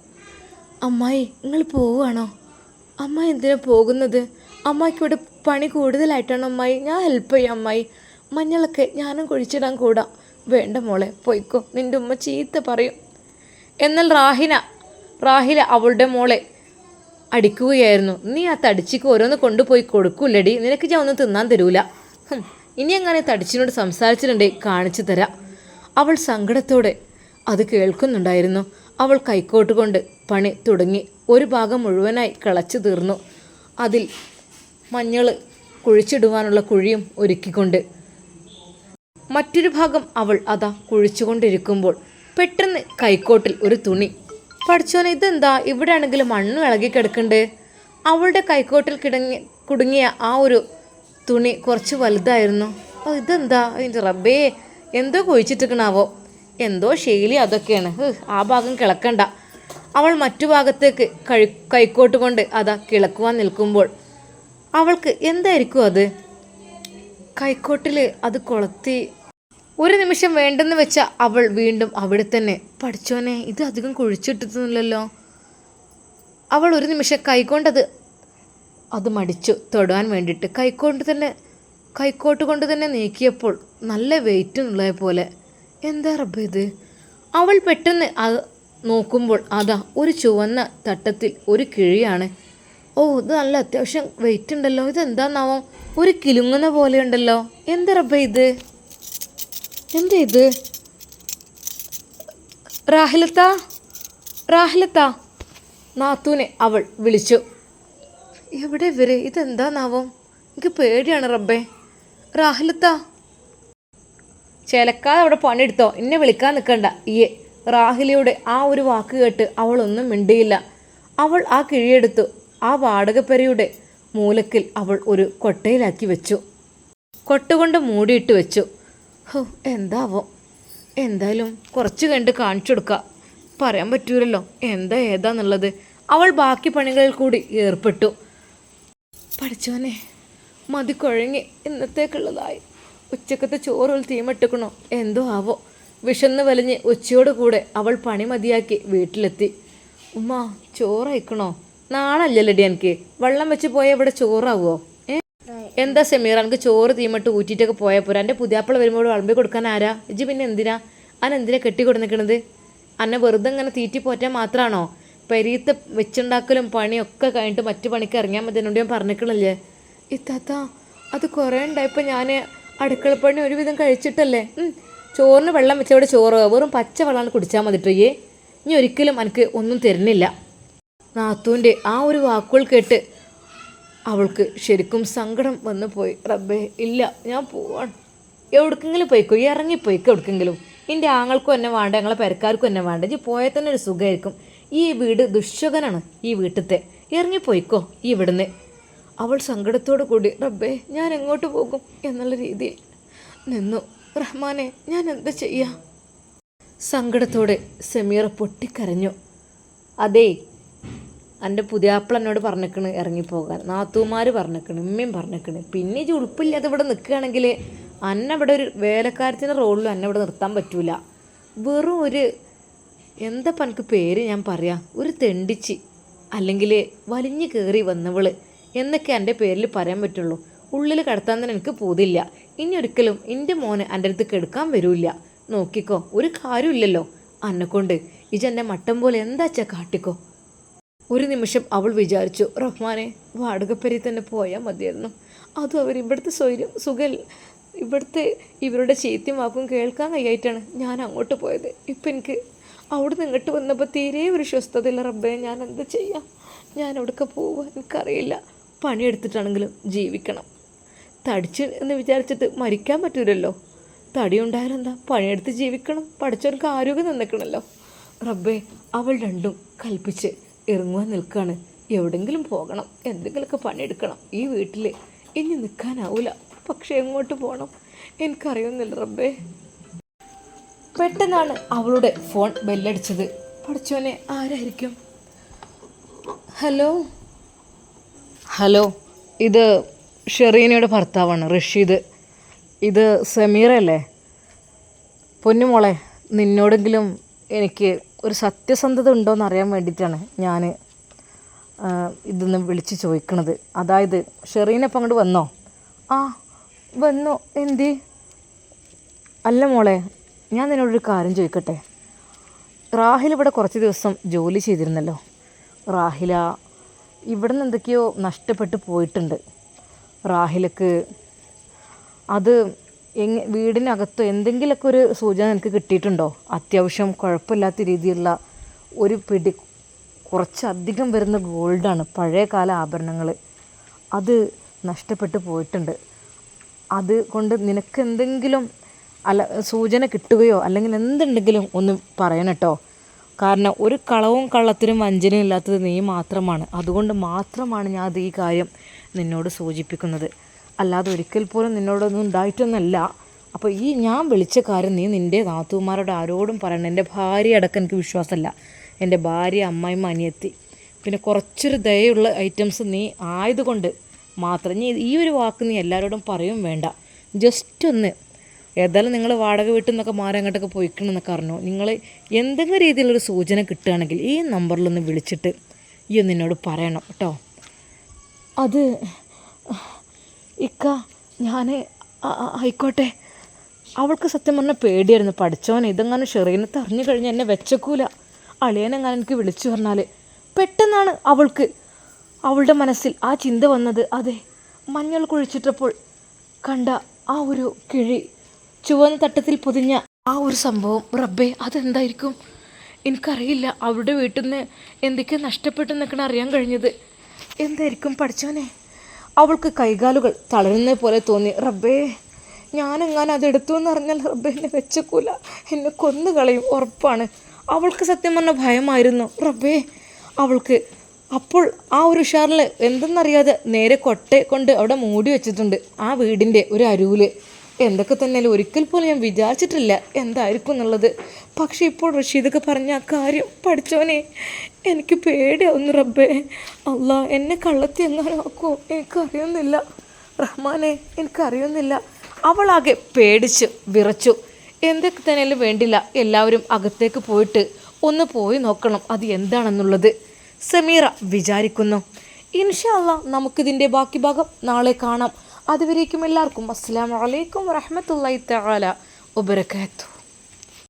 അമ്മായി നിങ്ങൾ പോവുകയാണോ? അമ്മായി എന്തിനാ പോകുന്നത്? അമ്മായിക്ക് ഇവിടെ പണി കൂടുതലായിട്ടാണ് അമ്മായി. ഞാൻ ഹെൽപ്പ് ചെയ്യാം അമ്മായി. മഞ്ഞളൊക്കെ ഞാനും കുഴിച്ചിടാൻ കൂടാ. വേണ്ട മോളെ പോയിക്കോ. നിന്റെ ഉമ്മ ചീത്ത പറയും. എന്നാൽ റാഹിന റാഹില അവളുടെ മോളെ അടിക്കുകയായിരുന്നു. നീ ആ തടിച്ചിക്ക് ഓരോന്ന് കൊണ്ടുപോയി കൊടുക്കൂല്ലടി. നിനക്ക് ഞാൻ ഒന്നും തിന്നാൻ തരൂല. ഇനി അങ്ങനെ തടിച്ചിനോട് സംസാരിച്ചിട്ടുണ്ടേ കാണിച്ചു തരാം. അവൾ സങ്കടത്തോടെ അത് കേൾക്കുന്നുണ്ടായിരുന്നു. അവൾ കൈക്കോട്ട് കൊണ്ട് പണി തുടങ്ങി. ഒരു ഭാഗം മുഴുവനായി കിളച്ചു തീർന്നു. അതിൽ മഞ്ഞൾ കുഴിച്ചിടുവാനുള്ള കുഴിയും ഒരുക്കിക്കൊണ്ട് മറ്റൊരു ഭാഗം അവൾ അതാ കുഴിച്ചുകൊണ്ടിരിക്കുമ്പോൾ പെട്ടെന്ന് കൈക്കോട്ടിൽ ഒരു തുണി. പഠിച്ചോന് ഇതെന്താ? ഇവിടെ ആണെങ്കിൽ മണ്ണ് ഇളകി കിടക്കുന്നുണ്ട്. അവളുടെ കൈക്കോട്ടിൽ കിടങ്ങി കുടുങ്ങിയ ആ ഒരു തുണി കുറച്ച് വലുതായിരുന്നു. അപ്പോൾ ഇതെന്താ? അതിന്റെ റബ്ബേ എന്തോ കുഴിച്ചിട്ടിക്കണാവോ എന്തോ ശൈലി അതൊക്കെയാണ്. ആ ഭാഗം കിളക്കണ്ട. അവൾ മറ്റു ഭാഗത്തേക്ക് കഴി കൈക്കോട്ട് കൊണ്ട് അതാ കിളക്കുവാൻ നിൽക്കുമ്പോൾ അവൾക്ക് എന്തായിരിക്കും അത്? കൈക്കോട്ടിൽ അത് കൊളത്തി ഒരു നിമിഷം വേണ്ടെന്ന് വെച്ച അവൾ വീണ്ടും അവിടെ തന്നെ. പഠിച്ചോനെ ഇത് അധികം കുഴിച്ചിട്ടിരുന്നില്ലല്ലോ അവൾ ഒരു നിമിഷം കൈകൊണ്ടത് അത് മടിച്ചു. തൊടാൻ വേണ്ടിയിട്ട് കൈക്കൊണ്ട് തന്നെ കൈക്കോട്ട് കൊണ്ട് തന്നെ നീക്കിയപ്പോൾ നല്ല വെയിറ്റ് ഉള്ളത് പോലെ എന്താ റബ്ബ് ഇത്? അവൾ പെട്ടെന്ന് അത് നോക്കുമ്പോൾ അതാ ഒരു ചുവന്ന തട്ടത്തിൽ ഒരു കിഴിയാണ്. ഓ ഇത് നല്ല അത്യാവശ്യം വെയിറ്റ് ഉണ്ടല്ലോ. ഇതെന്താന്നാവോ? ഒരു കിലുങ്ങുന്ന പോലെ ഉണ്ടല്ലോ. എന്താ റബ്ബ ഇത്? എന്താ ഇത് റാഹിലത്ത റാഹിലത്ത നാത്തൂനെ അവൾ വിളിച്ചു. എവിടെ ഇവർ? ഇതെന്താന്നാവോ എനിക്ക് പേടിയാണ് റബ്ബേ. റാഹിലത്ത ചേലക്കാതെ അവിടെ പണിയെടുത്തോ? എന്നെ വിളിക്കാൻ നിൽക്കണ്ട ഈയെ റാഹിലയുടെ ആ ഒരു വാക്ക് കേട്ട് അവളൊന്നും മിണ്ടിയില്ല. അവൾ ആ കിഴിയെടുത്തു. ആ വാടകപ്പെരയുടെ മൂലക്കിൽ അവൾ ഒരു കൊട്ടയിലാക്കി വെച്ചു. കൊട്ടുകൊണ്ട് മൂടിയിട്ട് വെച്ചു. ഹോ എന്താവോ? എന്തായാലും കുറച്ച് കണ്ട് കാണിച്ചു കൊടുക്കുക പറയാൻ പറ്റൂലല്ലോ എന്താ ഏതാന്നുള്ളത്. അവൾ ബാക്കി പണികളിൽ കൂടി ഏർപ്പെട്ടു. പഠിച്ചവനെ മതി കുഴങ്ങി ഇന്നത്തേക്കുള്ളതായി. ഉച്ചക്കത്തെ ചോറുകൾ തീമിട്ടിക്കണോ? എന്തോ ആവോ? വിശന്ന് വലിഞ്ഞ് ഉച്ചയോട് കൂടെ അവൾ പണി മതിയാക്കി വീട്ടിലെത്തി. ഉമ്മ ചോറയക്കണോ നാളല്ലല്ലേടി എനിക്ക് വെള്ളം വെച്ച് പോയാൽ ഇവിടെ ചോറാവോ? ഏ എന്താ സെമീർ എനിക്ക് ചോറ് തീമിട്ട് ഊറ്റിയിട്ടൊക്കെ പോയാൽ പോരാ. എന്റെ പുതിയാപ്പിള വരുമ്പോൾ വിളമ്പി കൊടുക്കാൻ ആരാ? ഇജ്ജി പിന്നെ എന്തിനാ? അൻ എന്തിനാ കെട്ടി കൊടുന്നിക്കണത്? അന്നെ വെറുതെ ഇങ്ങനെ തീറ്റി പോറ്റാൻ മാത്രമാണോ പെരീത്ത് വെച്ചുണ്ടാക്കലും പണിയൊക്കെ കഴിഞ്ഞിട്ട് മറ്റു പണിക്ക് ഇറങ്ങിയാൽ മതി എന്നോട് ഞാൻ പറഞ്ഞിക്കണില്ലേ? ഇത്താത്ത അത് കുറേ ഉണ്ടായപ്പോൾ ഞാൻ അടുക്കളപ്പണി ഒരുവിധം കഴിച്ചിട്ടല്ലേ? ചോറിന് വെള്ളം വെച്ചവിടെ ചോറ്. വെറും പച്ച വെള്ളമാണ് കുടിച്ചാൽ മതിട്ടോ ഇനി ഒരിക്കലും എനിക്ക് ഒന്നും തരുന്നില്ല. നാത്തൂന്റെ ആ ഒരു വാക്കുകൾ കേട്ട് അവൾക്ക് ശരിക്കും സങ്കടം വന്നു പോയി. റബ്ബേ ഇല്ല ഞാൻ പോവാണ്. എവിടേക്കെങ്കിലും പോയിക്കോ? ഇറങ്ങിപ്പോയിക്കോ എവിടേക്കെങ്കിലും? എന്റെ ആങ്ങൾക്കും എന്നെ വേണ്ട ഞങ്ങളെ പെരക്കാർക്കും എന്നെ വേണ്ട. ഇനി പോയാൽ തന്നെ ഒരു സുഖമായിരിക്കും. ഈ വീട് ദുഷ്യകനാണ് ഈ വീട്ടിലത്തെ. ഇറങ്ങിപ്പോയിക്കോ ഈ ഇവിടുന്ന്. അവൾ സങ്കടത്തോടു കൂടി റബ്ബേ ഞാൻ എങ്ങോട്ട് പോകും എന്നുള്ള രീതിയിൽ നിന്നു. റഹ്മാനെ ഞാൻ എന്താ ചെയ്യാം? സങ്കടത്തോടെ സമീറ പൊട്ടിക്കരഞ്ഞു. അതേ എന്റെ പുതിയാപ്പിള എന്നോട് പറഞ്ഞിക്കണ് ഇറങ്ങിപ്പോകാൻ. നാത്തൂമാർ പറഞ്ഞിക്കണ് ഉമ്മയും പറഞ്ഞിക്കണ്. പിന്നെ ഈ ഉൾപ്പില്ലാതെ ഇവിടെ നിൽക്കുകയാണെങ്കിൽ അന്നെ ഇവിടെ ഒരു വേലക്കാരത്തിന്റെ റോളിലും അന്നെ ഇവിടെ നിർത്താൻ പറ്റൂല. വെറും ഒരു എന്താ എനിക്ക് പേര് ഞാൻ പറയാം? ഒരു തെണ്ടിച്ചി അല്ലെങ്കിൽ വലിഞ്ഞു കയറി വന്നവൾ എന്നൊക്കെ എന്റെ പേരിൽ പറയാൻ പറ്റുള്ളൂ. ഉള്ളിൽ കടത്താൻ തന്നെ എനിക്ക് പോതില്ല ഇനി ഒരിക്കലും എന്റെ മോനെ എന്റെ അടുത്ത് കെടുക്കാൻ വരില്ല. നോക്കിക്കോ ഒരു കാര്യമില്ലല്ലോ അന്നെക്കൊണ്ട് ഇജ് എന്റെ മട്ടം പോലെ എന്താച്ചാ കാട്ടിക്കോ? ഒരു നിമിഷം അവൾ വിചാരിച്ചു റഹ്മാനെ വാടകപ്പരി തന്നെ പോയാൽ മതിയായിരുന്നു. അതും അവർ ഇവിടുത്തെ സ്വൈര്യം സുഖൽ ഇവിടുത്തെ ഇവരുടെ ചീത്തയും വാക്കും കേൾക്കാൻ കഴിയായിട്ടാണ് ഞാൻ അങ്ങോട്ട് പോയത്. ഇപ്പം എനിക്ക് അവിടെ ഇങ്ങോട്ട് വന്നപ്പോൾ തീരെ ഒരു സ്വസ്ഥതയില്ല റബ്ബേ. ഞാൻ എന്ത് ചെയ്യാം? ഞാൻ എവിടേക്ക് പോവുക എനിക്കറിയില്ല. പണിയെടുത്തിട്ടാണെങ്കിലും ജീവിക്കണം. തടിച്ച് എന്ന് വിചാരിച്ചിട്ട് മരിക്കാൻ പറ്റൂലല്ലോ. തടി ഉണ്ടായാലെന്താ പണിയെടുത്ത് ജീവിക്കണം. പഠിച്ചവർക്ക് ആരോഗ്യം നിന്നിക്കണമല്ലോ. റബ്ബേ അവൾ രണ്ടും കൽപ്പിച്ച് ഇറങ്ങുവാൻ നിൽക്കുകയാണ് എവിടെങ്കിലും പോകണം. എന്തെങ്കിലുമൊക്കെ പണിയെടുക്കണം. ഈ വീട്ടിൽ ഇനി നിൽക്കാനാവില്ല പക്ഷെ എങ്ങോട്ട് പോകണം എനിക്കറിയുന്നില്ല റബ്ബേ. പെട്ടെന്നാണ് അവളുടെ ഫോൺ ബെല്ലടിച്ചത്. പഠിച്ചോനെ ആരായിരിക്കും? ഹലോ? ഹലോ. ഇത് ഷെറീനയുടെ ഭർത്താവാണ് റഷീദ്. ഇത് സമീറല്ലേ പൊന്നുമോളെ നിന്നോടെങ്കിലും എനിക്ക് ഒരു സത്യസന്ധത ഉണ്ടോയെന്ന് അറിയാൻ വേണ്ടിയിട്ടാണ് ഞാൻ ഇതൊന്ന് വിളിച്ച് ചോദിക്കണത്. അതായത് ഷെറീനപ്പം അങ്ങോട്ട് വന്നോ? ആ വന്നോ. എന്തി? അല്ല മോളെ ഞാൻ നിന്നോടൊരു കാര്യം ചോദിക്കട്ടെ. റാഹിൽ ഇവിടെ കുറച്ച് ദിവസം ജോലി ചെയ്തിരുന്നല്ലോ. റാഹില ഇവിടെ നിന്ന് എന്തൊക്കെയോ നഷ്ടപ്പെട്ട് പോയിട്ടുണ്ട്. റാഹിലക്ക് അത് എങ്ങ വീടിനകത്തോ എന്തെങ്കിലുമൊക്കെ ഒരു സൂചന നിനക്ക് കിട്ടിയിട്ടുണ്ടോ? അത്യാവശ്യം കുഴപ്പമില്ലാത്ത രീതിയിലുള്ള ഒരു പിടി കുറച്ചധികം വരുന്ന ഗോൾഡാണ് പഴയ കാല ആഭരണങ്ങൾ അത് നഷ്ടപ്പെട്ടു പോയിട്ടുണ്ട്. അത് കൊണ്ട് നിനക്ക് എന്തെങ്കിലും അല്ല സൂചന കിട്ടുകയോ അല്ലെങ്കിൽ എന്തുണ്ടെങ്കിലും ഒന്ന് പറയണം കേട്ടോ. കാരണം ഒരു കളവും കള്ളത്തിനും വഞ്ചനയും ഇല്ലാത്തത് നീ മാത്രമാണ്. അതുകൊണ്ട് മാത്രമാണ് ഞാൻ അത് ഈ കാര്യം നിന്നോട് സൂചിപ്പിക്കുന്നത്. അല്ലാതെ ഒരിക്കൽ പോലും നിന്നോടൊന്നും ഉണ്ടായിട്ടൊന്നല്ല. അപ്പോൾ ഈ ഞാൻ വിളിച്ച കാര്യം നീ നിന്റെ നാത്തുമാരോട് ആരോടും പറയണം എന്റെ ഭാര്യ അടക്കം എനിക്ക് വിശ്വാസമല്ല. എന്റെ ഭാര്യ അമ്മായിമ്മ അനിയത്തി. പിന്നെ കുറച്ചൊരു ദയുള്ള ഐറ്റംസ് നീ ആയതുകൊണ്ട് മാത്രം നീ ഈ ഒരു വാക്ക് നീ എല്ലാവരോടും പറയും വേണ്ട. ജസ്റ്റ് ഒന്ന് ഏതായാലും നിങ്ങൾ വാടക വീട്ടിൽ നിന്നൊക്കെ മാറി അങ്ങോട്ടൊക്കെ പോയിക്കണമെന്നൊക്കെ അറിഞ്ഞു? നിങ്ങൾ എന്തെങ്കിലും രീതിയിലൊരു സൂചന കിട്ടുകയാണെങ്കിൽ ഈ നമ്പറിലൊന്ന് വിളിച്ചിട്ട് ഈ ഒന്ന് എന്നോട് പറയണം കേട്ടോ. അത് ഇക്ക ഞാൻ ആയിക്കോട്ടെ. അവൾക്ക് സത്യം പറഞ്ഞാൽ പേടിയായിരുന്നു. പഠിച്ചോനെ ഇതെങ്ങാനും ഷെറീനെ തറിഞ്ഞു കഴിഞ്ഞാൽ എന്നെ വെച്ചക്കൂല. അളിയനെങ്ങാനും എനിക്ക് വിളിച്ചു പറഞ്ഞാൽ പെട്ടെന്നാണ് അവൾക്ക് അവളുടെ മനസ്സിൽ ആ ചിന്ത വന്നത്. അതെ മഞ്ഞൾ കുഴിച്ചിട്ടപ്പോൾ കണ്ട ആ ഒരു കിഴി ചുവന്ന തട്ടത്തിൽ പൊതിഞ്ഞ ആ ഒരു സംഭവം. റബ്ബേ അതെന്തായിരിക്കും? എനിക്കറിയില്ല. അവരുടെ വീട്ടിൽ നിന്ന് എന്തൊക്കെ നഷ്ടപ്പെട്ടു നിൽക്കണം അറിയാൻ കഴിഞ്ഞത്. എന്തായിരിക്കും പഠിച്ചോനെ അവൾക്ക് കൈകാലുകൾ തളരുന്നത് പോലെ തോന്നി. റബ്ബേ ഞാനെങ്ങാനും അത് എടുത്തു എന്ന് അറിഞ്ഞാൽ റബ്ബേ എന്നെ വെച്ചക്കൂല എന്നെ കൊന്നു കളയും. ഉറപ്പാണ്. അവൾക്ക് സത്യം പറഞ്ഞ ഭയമായിരുന്നു. റബ്ബേ അവൾക്ക് അപ്പോൾ ആ ഒരു ഉഷാറിൽ എന്തെന്നറിയാതെ നേരെ കൊട്ട കൊണ്ട് അവിടെ മൂടി വെച്ചിട്ടുണ്ട്. ആ വീടിന്റെ ഒരു അരുവിൽ എന്തൊക്കെ തന്നെയാലും ഒരിക്കൽ പോലും ഞാൻ വിചാരിച്ചിട്ടില്ല എന്തായിരിക്കും എന്നുള്ളത്. പക്ഷേ ഇപ്പോൾ റഷീദൊക്കെ പറഞ്ഞ ആ കാര്യം പഠിച്ചോനെ എനിക്ക് പേടിയാവുന്നു റബ്ബേ. അല്ല എന്നെ കള്ളത്തി എങ്ങാനും ആക്കുമോ എനിക്കറിയുന്നില്ല. റഹ്മാനെ എനിക്കറിയുന്നില്ല. അവളാകെ പേടിച്ച് വിറച്ചു. എന്തൊക്കെ തന്നെയാലും വേണ്ടില്ല. എല്ലാവരും അകത്തേക്ക് പോയിട്ട് ഒന്ന് പോയി നോക്കണം അത് എന്താണെന്നുള്ളത്. സമീറ വിചാരിക്കുന്നു. ഇൻഷല്ല നമുക്കിതിന്റെ ബാക്കി ഭാഗം നാളെ കാണാം. അതുവരേക്കും എല്ലാവർക്കും അസ്സാം വലൈക്കും വറഹമത്തല്ലാ തആല വബറകാതുഹു